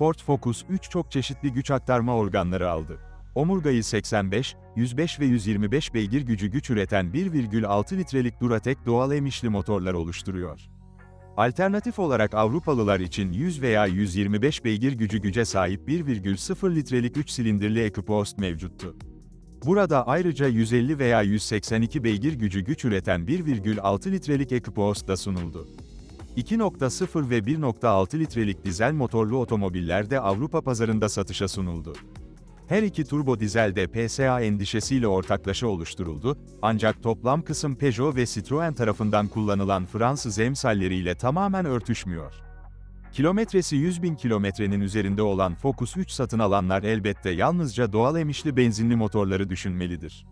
Ford Focus 3 çok çeşitli güç aktarma organları aldı. Omurgayı 85, 105 ve 125 beygir gücü güç üreten 1,6 litrelik Duratec doğal emişli motorlar oluşturuyor. Alternatif olarak Avrupalılar için 100 veya 125 beygir gücü güce sahip 1,0 litrelik 3 silindirli EcoBoost mevcuttu. Burada ayrıca 150 veya 182 beygir gücü güç üreten 1,6 litrelik EcoBoost da sunuldu. 2.0 ve 1.6 litrelik dizel motorlu otomobiller de Avrupa pazarında satışa sunuldu. Her iki turbo dizel de PSA endişesiyle ortaklaşa oluşturuldu, ancak toplam kısım Peugeot ve Citroën tarafından kullanılan Fransız emsalleriyle tamamen örtüşmüyor. Kilometresi 100 bin kilometrenin üzerinde olan Focus 3 satın alanlar elbette yalnızca doğal emişli benzinli motorları düşünmelidir.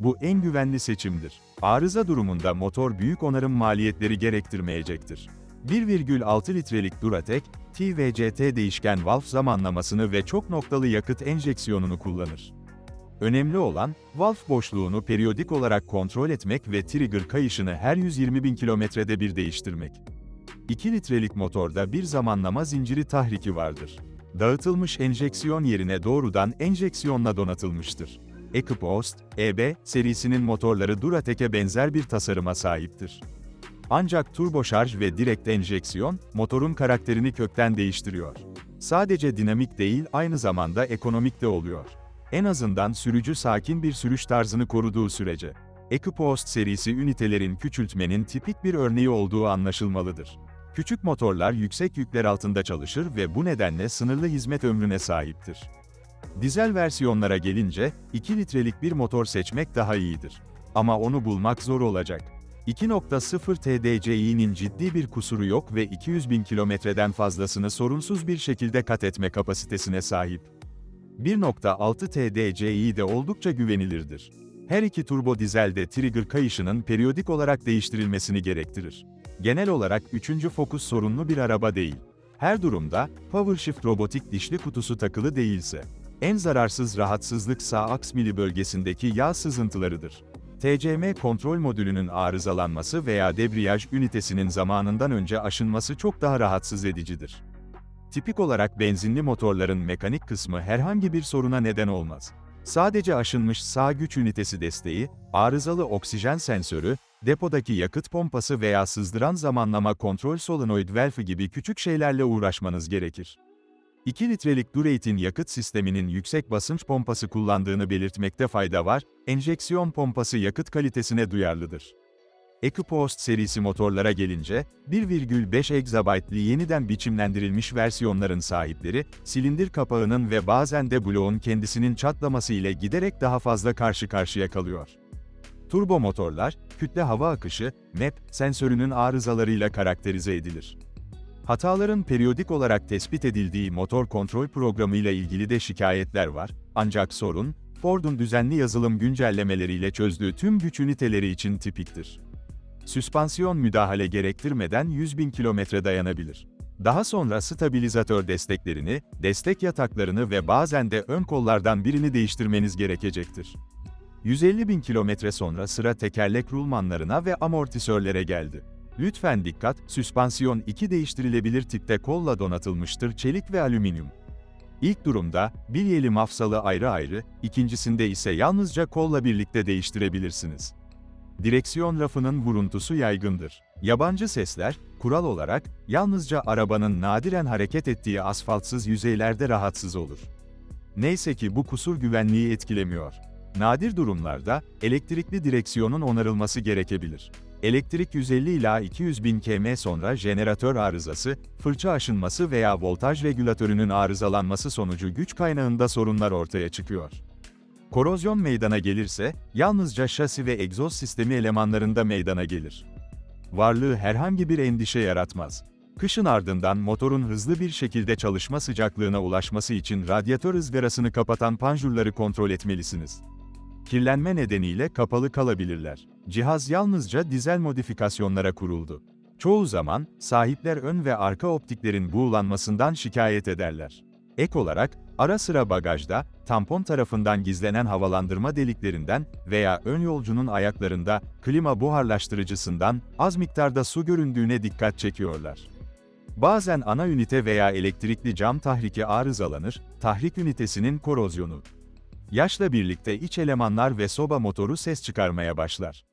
Bu en güvenli seçimdir. Arıza durumunda motor büyük onarım maliyetleri gerektirmeyecektir. 1,6 litrelik Duratec, TVCT değişken valve zamanlamasını ve çok noktalı yakıt enjeksiyonunu kullanır. Önemli olan, valve boşluğunu periyodik olarak kontrol etmek ve trigger kayışını her 120 bin kilometrede bir değiştirmek. 2 litrelik motorda bir zamanlama zinciri tahriki vardır. Dağıtılmış enjeksiyon yerine doğrudan enjeksiyonla donatılmıştır. EcoBoost, EB, serisinin motorları Duratec'e benzer bir tasarıma sahiptir. Ancak turboşarj ve direkt enjeksiyon, motorun karakterini kökten değiştiriyor. Sadece dinamik değil, aynı zamanda ekonomik de oluyor. En azından sürücü sakin bir sürüş tarzını koruduğu sürece. EcoBoost serisi ünitelerin küçültmenin tipik bir örneği olduğu anlaşılmalıdır. Küçük motorlar yüksek yükler altında çalışır ve bu nedenle sınırlı hizmet ömrüne sahiptir. Dizel versiyonlara gelince, 2 litrelik bir motor seçmek daha iyidir. Ama onu bulmak zor olacak. 2.0 TDCi'nin ciddi bir kusuru yok ve 200 bin kilometreden fazlasını sorunsuz bir şekilde kat etme kapasitesine sahip. 1.6 TDCi de oldukça güvenilirdir. Her iki turbo dizelde trigger kayışının periyodik olarak değiştirilmesini gerektirir. Genel olarak üçüncü Focus sorunlu bir araba değil. Her durumda, PowerShift robotik dişli kutusu takılı değilse, en zararsız rahatsızlık sağ aks mili bölgesindeki yağ sızıntılarıdır. TCM kontrol modülünün arızalanması veya debriyaj ünitesinin zamanından önce aşınması çok daha rahatsız edicidir. Tipik olarak benzinli motorların mekanik kısmı herhangi bir soruna neden olmaz. Sadece aşınmış sağ güç ünitesi desteği, arızalı oksijen sensörü, depodaki yakıt pompası veya sızdıran zamanlama kontrol solenoid valve'ı gibi küçük şeylerle uğraşmanız gerekir. 2 litrelik Durate'in yakıt sisteminin yüksek basınç pompası kullandığını belirtmekte fayda var, enjeksiyon pompası yakıt kalitesine duyarlıdır. EcoBoost serisi motorlara gelince, 1,5 egzabaytlı yeniden biçimlendirilmiş versiyonların sahipleri, silindir kapağının ve bazen de bloğun kendisinin çatlaması ile giderek daha fazla karşı karşıya kalıyor. Turbo motorlar, kütle hava akışı, MEP, sensörünün arızalarıyla karakterize edilir. Hataların periyodik olarak tespit edildiği motor kontrol programıyla ilgili de şikayetler var, ancak sorun, Ford'un düzenli yazılım güncellemeleriyle çözdüğü tüm güç üniteleri için tipiktir. Süspansiyon müdahale gerektirmeden 100 bin kilometre dayanabilir. Daha sonra stabilizatör desteklerini, destek yataklarını ve bazen de ön kollardan birini değiştirmeniz gerekecektir. 150 bin kilometre sonra sıra tekerlek rulmanlarına ve amortisörlere geldi. Lütfen dikkat, süspansiyon iki değiştirilebilir tipte kolla donatılmıştır çelik ve alüminyum. İlk durumda, bilyeli mafsalı ayrı ayrı, ikincisinde ise yalnızca kolla birlikte değiştirebilirsiniz. Direksiyon rafının vuruntusu yaygındır. Yabancı sesler, kural olarak, yalnızca arabanın nadiren hareket ettiği asfaltsız yüzeylerde rahatsız olur. Neyse ki bu kusur güvenliği etkilemiyor. Nadir durumlarda, elektrikli direksiyonun onarılması gerekebilir. Elektrik 150 ila 200 bin km sonra jeneratör arızası, fırça aşınması veya voltaj regülatörünün arızalanması sonucu güç kaynağında sorunlar ortaya çıkıyor. Korozyon meydana gelirse, yalnızca şasi ve egzoz sistemi elemanlarında meydana gelir. Varlığı herhangi bir endişe yaratmaz. Kışın ardından motorun hızlı bir şekilde çalışma sıcaklığına ulaşması için radyatör ızgarasını kapatan panjurları kontrol etmelisiniz. Kirlenme nedeniyle kapalı kalabilirler. Cihaz yalnızca dizel modifikasyonlara kuruldu. Çoğu zaman, sahipler ön ve arka optiklerin buğulanmasından şikayet ederler. Ek olarak, ara sıra bagajda, tampon tarafından gizlenen havalandırma deliklerinden veya ön yolcunun ayaklarında, klima buharlaştırıcısından az miktarda su göründüğüne dikkat çekiyorlar. Bazen ana ünite veya elektrikli cam tahriki arızalanır, tahrik ünitesinin korozyonu. Yaşla birlikte iç elemanlar ve soba motoru ses çıkarmaya başlar.